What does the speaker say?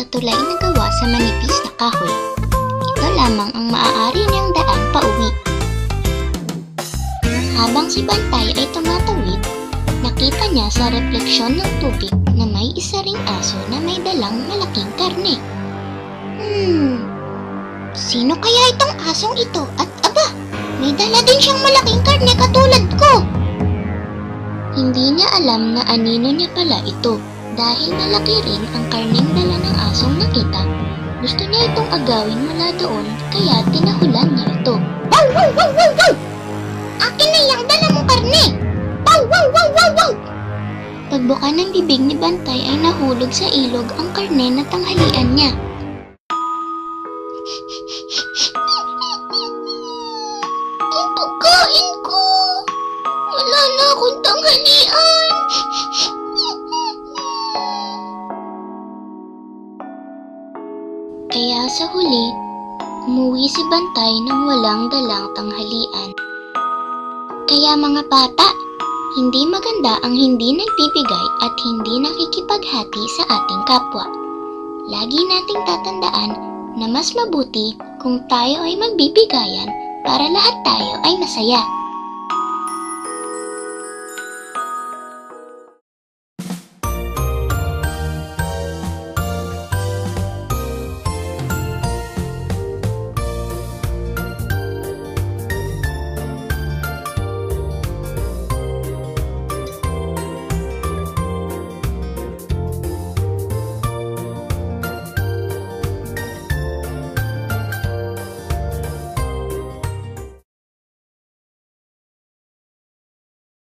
tulay na gawa sa manipis na kahoy. Ito lamang ang maaari niyang daan pauwi. Habang si Bantay ay tumatawid, nakita niya sa refleksyon ng tubig na may isa ring aso na may dalang malaking karne. Hmm, sino kaya itong asong ito? At aba, may dala din siyang malaking karne katulad ko. Hindi niya alam na anino niya pala ito dahil malaki rin ang karneng dala ng asong nakita. Gusto niya itong agawin mula doon kaya tinahulan niya ito. Wow, wow, wow, wow, wow! Akin na yung dala mong karne! Wow, wow, wow, wow, wow! Pagbuka ng bibig ni Bantay ay nahulog sa ilog ang karne na tanghalian niya. Ang pagkain ko! Wala na akong tanghalian! Kaya sa huli, umuwi si Bantay nang walang dalang tanghalian. Kaya mga bata, hindi maganda ang hindi nagbibigay at hindi nakikipaghati sa ating kapwa. Lagi nating tatandaan na mas mabuti kung tayo ay magbibigayan para lahat tayo ay masaya.